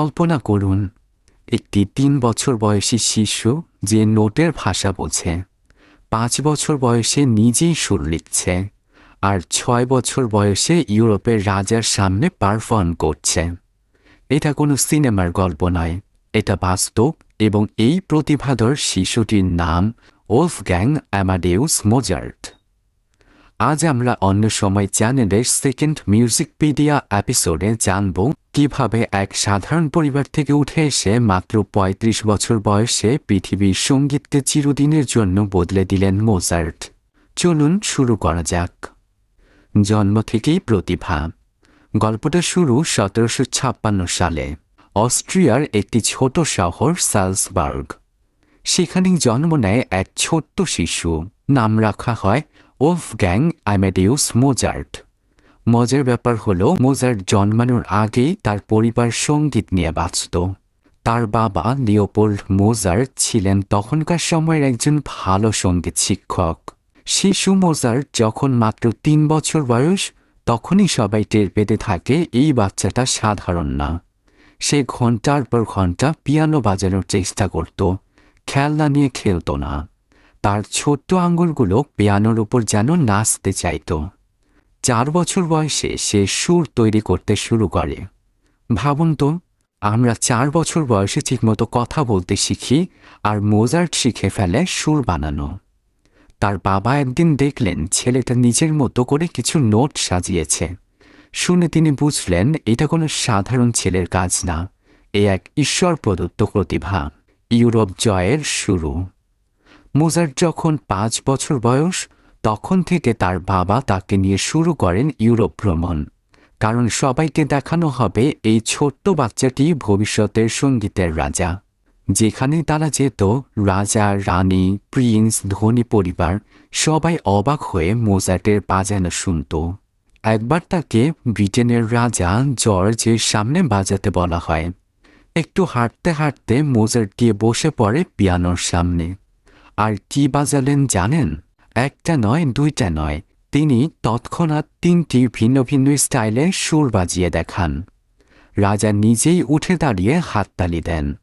কল্পনা করুন, একটি তিন বছর বয়সী শিশু যে নোটের ভাষা বোঝে, পাঁচ বছর বয়সে নিজেই সুর লিখছে, আর ছয় বছর বয়সে ইউরোপের রাজার সামনে পারফর্ম করছে। এটা কোনো সিনেমার গল্প নয়, এটা বাস্তব এবং এই প্রতিভাধর শিশুটির নাম ওলফ গ্যাং অ্যামাডেউস মোজার্ট। আজ আমরা অন্য সময় চ্যানেলের সেকেন্ড মিউজিকপিডিয়া এপিসোডে জানব কীভাবে এক সাধারণ পরিবার থেকে উঠে এসে মাত্র ৩৫ বছর বয়সে পৃথিবীর সঙ্গীতকে চিরদিনের জন্য বদলে দিলেন মোজার্ট। চলুন শুরু করা যাক। জন্ম থেকেই প্রতিভা। গল্পটা শুরু সতেরোশো ছাপ্পান্ন সালে। অস্ট্রিয়ার একটি ছোট শহর সালসবার্গ। সেখানেই জন্ম নেয় এক ছোট্ট শিশু। নাম রাখা হয় ওফ গ্যাং আইমেডিউস মোজার্ট। মজার ব্যাপার হলো মোজার্ট জন্মানোর আগেই তার পরিবার সংগীত নিয়ে বাঁচত। তার বাবা লিওপোল্ড মোজার্ট ছিলেন তখনকার সময়ের একজন ভালো সংগীত শিক্ষক। শিশু মোজার্ট যখন মাত্র তিন বছর বয়স, তখনই সবাই টের পেতে থাকে এই বাচ্চাটা সাধারণ না। সে ঘণ্টার পর ঘণ্টা পিয়ানো বাজানোর চেষ্টা করত, খেলনা নিয়ে খেলত না। তার ছোট্ট আঙুলগুলো পিয়ানোর উপর যেন নাচতে চাইত। চার বছর বয়সে সে সুর তৈরি করতে শুরু করে। ভাবুন তো, আমরা চার বছর বয়সে ঠিকমতো কথা বলতে শিখি আর মোজার্ট শিখে ফেলে সুর বানানো। তার বাবা একদিন দেখলেন ছেলেটা নিজের মতো করে কিছু নোট সাজিয়েছে। শুনে তিনি বুঝলেন, এটা কোনো সাধারণ ছেলের কাজ না। এ এক ঈশ্বর প্রদত্ত প্রতিভা। ইউরোপ জয়ের শুরু। মোজার্ট যখন পাঁচ বছর বয়স তখন থেকে তার বাবা তাকে নিয়ে শুরু করেন ইউরোপ ভ্রমণ। কারণ সবাইকে দেখানো হবে এই ছোট্ট বাচ্চাটি ভবিষ্যতের সঙ্গীতের রাজা। যেখানে তারা যেত, রাজা, রানী, প্রিন্স, ধনী পরিবার, সবাই অবাক হয়ে মোজার্টের বাজানো শুনত। একবার তাকে ব্রিটেনের রাজা জর্জের সামনে বাজাতে বলা হয়। একটু হাঁটতে হাঁটতে মোজার্ট গিয়ে বসে পড়ে পিয়ানোর সামনে। আর কি বাজালেন জানেন? একটা নয়, দুইটা নয়। তিনি তৎক্ষণাৎ তিনটি ভিন্ন ভিন্ন স্টাইলে সুর বাজিয়ে দেখান। রাজা নিজেই উঠে দাঁড়িয়ে হাততালি দেন।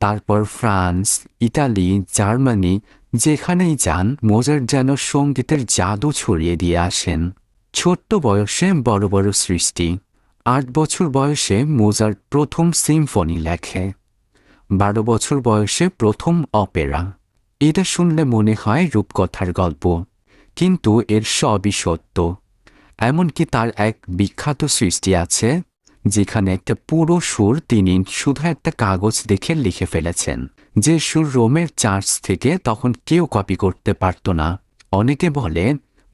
তারপর ফ্রান্স, ইতালি, জার্মানি, যেখানেই যান, মোজার যেন সঙ্গীতের জাদু ছড়িয়ে দিয়ে আসেন। ছোট্ট বয়সে বড় বড় সৃষ্টি। আট বছর বয়সে মোজার প্রথম সিম্ফনি লেখে। বারো বছর বয়সে প্রথম অপেরা। এটা শুনলে মনে হয় রূপকথার গল্প, কিন্তু এর সবই সত্য। এমনকি তার এক বিখ্যাত সৃষ্টি আছে, যেখানে একটা পুরো সুর তিনি শুধু একটা কাগজ দেখে লিখে ফেলেছেন। যে সুর রোমের চার্চ থেকে তখন কেউ কপি করতে পারত না। অনেকে বলে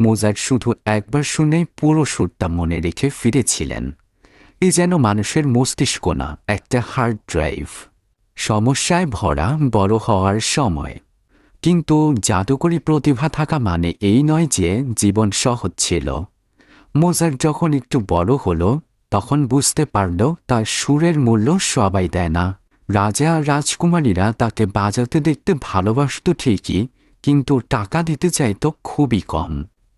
মোজার শুধু একবার শুনেই পুরো সুরটা মনে রেখে ফিরেছিলেন। এ যেন মানুষের মস্তিষ্ক না, একটা হার্ড ড্রাইভ সমস্যায় ভরা বড় হওয়ার সময়। কিন্তু জাদুকরী প্রতিভা থাকা মানে এই নয় যে জীবন সহজ ছিল। মোজার যখন একটু বড় হলো, তখন বুঝতে পারল তার সুরের মূল্য সবাই দেয় না। রাজা রাজকুমারীরা তাকে বাজাতে দেখতে ভালোবাসত ঠিকই, কিন্তু টাকা দিতে চাইত খুবই কম।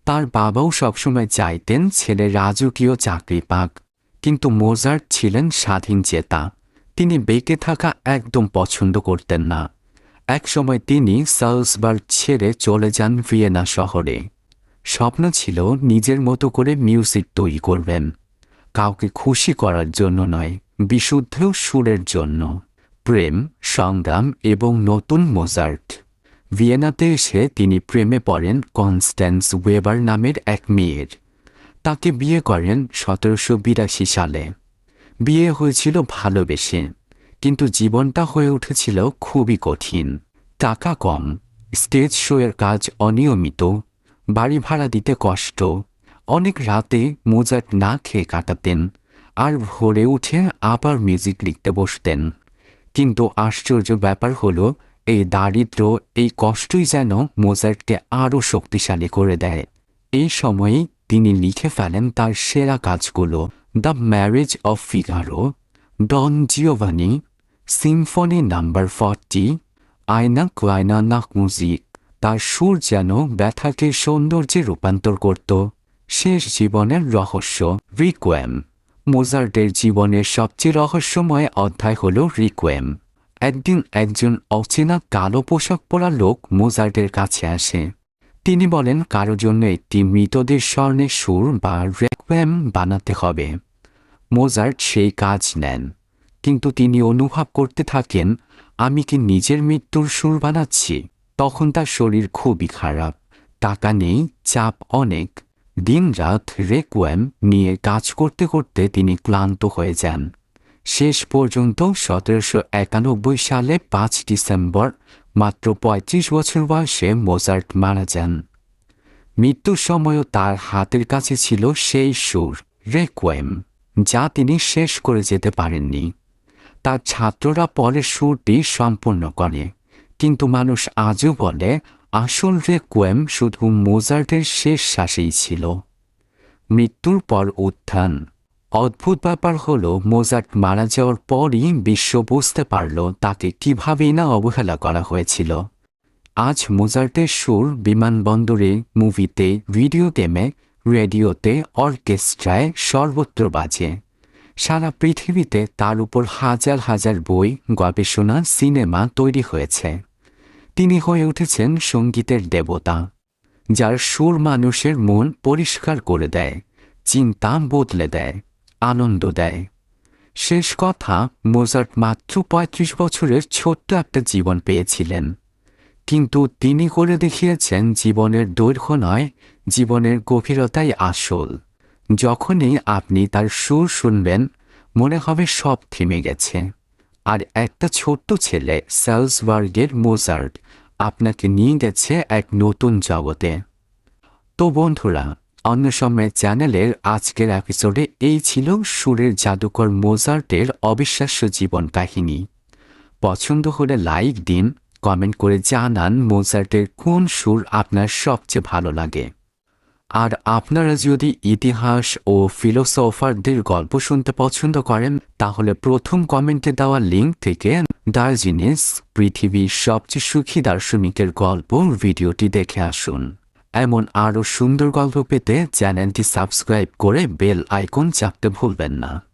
তার বাবাও সবসময় চাইতেন ছেলে রাজকীয় চাকরি পাক, কিন্তু মোজার্ট ছিলেন স্বাধীন চেতা। তিনি বেঁকে থাকা একদম পছন্দ করতেন না। একসময় তিনি সালসবার্গ ছেড়ে চলে যান ভিয়েনা শহরে। স্বপ্ন ছিল নিজের মতো করে মিউজিক তৈরি করবেন। কাউকে খুশি করার জন্য নয়, বিশুদ্ধ সুরের জন্য। প্রেম, সংগ্রাম এবং নতুন মোজার্ট। ভিয়েনাতে এসে তিনি প্রেমে পড়েন কনস্ট্যান্স ওয়েবার নামের এক মেয়ের। তাকে বিয়ে করেন সতেরোশো বিরাশি সালে। বিয়ে হয়েছিল ভালোবেসে। কিন্তু জীবনটা হয়ে উঠেছিল খুবই কঠিন। টাকা কম, স্টেজ শোয়ের কাজ অনিয়মিত, বাড়ি ভাড়া দিতে কষ্ট, অনেক রাতে মোজার্ট না খেয়ে কাটাতেন, আর ভোরে উঠে আবার মিউজিক লিখতে বসতেন। কিন্তু আশ্চর্য ব্যাপার হলো, এই দারিদ্র, এই কষ্টই যেন মোজার্টকে আরও শক্তিশালী করে দেয়। এই সময়ে তিনি লিখে ফেলেন তার সেরা কাজগুলো, the marriage of Figaro Don Giovanni symphony number forty আয়না নাক মুজিক তার সুর যেন ব্যথাকে সৌন্দর্যে রূপান্তর করত। শেষ জীবনের রহস্য রিকোয়েম মোজার্টের জীবনের সবচেয়ে রহস্যময় অধ্যায় হল রিকোয়েম একদিন একজন অচেনা কালো পোশাক পরা লোক মোজার্টের কাছে আসে। তিনি বলেন, কারও জন্য একটি মৃতদের স্বর্ণের সুর বা রেকোয়েম বানাতে হবে। মোজার্ট সেই কাজ নেন। কিন্তু তিনি অনুভব করতে থাকেন, আমি কি নিজের মৃত্যুর সুর বানাচ্ছি? তখন তার শরীর খুবই খারাপ। টাকা নেই, চাপ অনেক। দিনরাত রেকুয়েম নিয়ে কাজ করতে করতে তিনি ক্লান্ত হয়ে যান। শেষ পর্যন্ত সতেরোশো একানব্বই সালে পাঁচ ডিসেম্বর, মাত্র পঁয়ত্রিশ বছর বয়সে মোজার্ট মারা যান। মৃত্যুর সময়ও তার হাতের কাছে ছিল সেই সুর রেকুয়েম যা তিনি শেষ করে যেতে পারেননি। তার ছাত্ররা পরে সুরটি সম্পূর্ণ করে। কিন্তু মানুষ আজও বলে, আসল রেকুয়েম শুধু মোজার্টের শেষ শ্বাসেই ছিল। মৃত্যুর পর উত্থান। অদ্ভুত ব্যাপার হলো, মোজার্ট মারা যাওয়ার পরই বিশ্ব বুঝতে পারল তাকে কিভাবেই না অবহেলা করা হয়েছিল। আজ মোজার্টের সুর বিমানবন্দরে, মুভিতে, ভিডিও গেমে, রেডিওতে, অর্কেস্ট্রায় সর্বত্র বাজে। সারা পৃথিবীতে তার উপর হাজার হাজার বই, গবেষণা, সিনেমা তৈরি হয়েছে। তিনি হয়ে উঠেছেন সঙ্গীতের দেবতা, যার সুর মানুষের মন পরিষ্কার করে দেয়, চিন্তা বদলে দেয়, আনন্দ দেয়। শেষ কথা, মোজার্ট মাত্র পঁয়ত্রিশ বছরের ছোট্ট একটা জীবন পেয়েছিলেন। কিন্তু তিনি করে দেখিয়েছেন জীবনের দৈর্ঘ্য নয়, জীবনের গভীরতাই আসল। যখনই আপনি তার সুর শুনবেন, মনে হবে সব থেমে গেছে। আর একটা ছোট্ট ছেলে, সেলসবার্গের মোজার্ট, আপনাকে নিয়ে গেছে এক নতুন জগতে। তো বন্ধুরা, অন্য সময় চ্যানেলের আজকের এপিসোডে এই ছিল সুরের জাদুকর মোজার্টের অবিশ্বাস্য জীবন কাহিনী। পছন্দ হলে লাইক দিন কমেন্ট করে জানান মোজার্টের কোন সুর আপনার সবচেয়ে ভালো লাগে। আর আপনারা যদি ইতিহাস ও ফিলোসফারদের গল্প শুনতে পছন্দ করেন, তাহলে প্রথম কমেন্টে দেওয়া লিঙ্ক থেকে ডার্জিনিস পৃথিবীর সবচেয়ে সুখী দার্শনিকের গল্প ভিডিওটি দেখে আসুন। এমন আরও সুন্দর গল্প পেতে চ্যানেলটি সাবস্ক্রাইব করে বেল আইকন চাপতে ভুলবেন না।